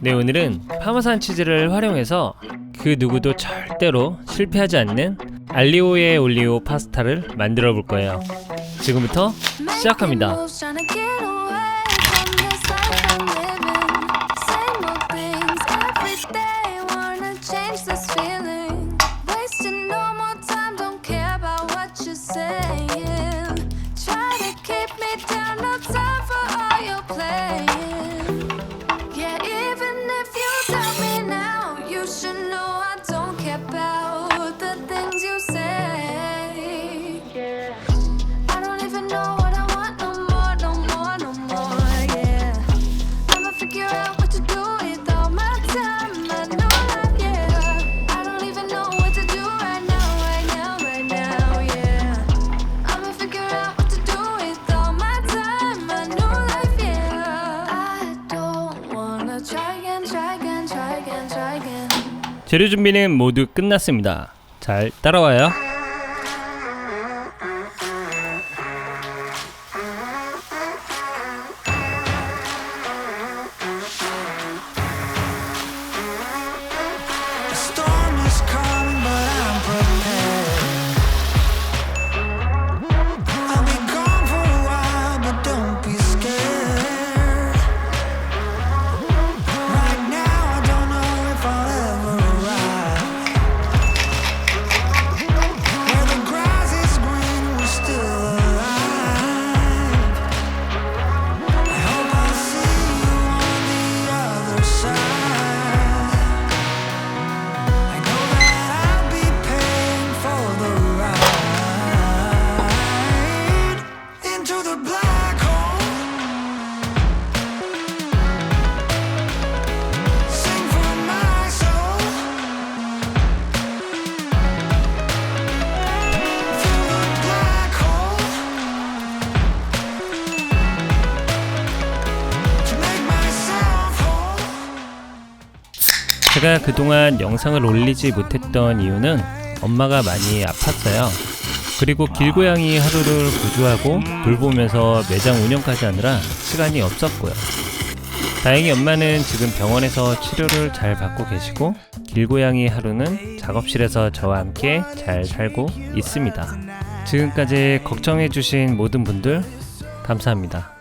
네, 오늘은 파마산 치즈를 활용해서 그 누구도 절대로 실패하지 않는 알리오에 올리오 파스타를 만들어 볼 거예요. 지금부터 시작합니다. 재료 준비는 모두 끝났습니다. 잘 따라와요. 제가 그동안 영상을 올리지 못했던 이유는 엄마가 많이 아팠어요. 그리고 길고양이 하루를 구조하고 돌보면서 매장 운영까지 하느라 시간이 없었고요. 다행히 엄마는 지금 병원에서 치료를 잘 받고 계시고 길고양이 하루는 작업실에서 저와 함께 잘 살고 있습니다. 지금까지 걱정해주신 모든 분들 감사합니다.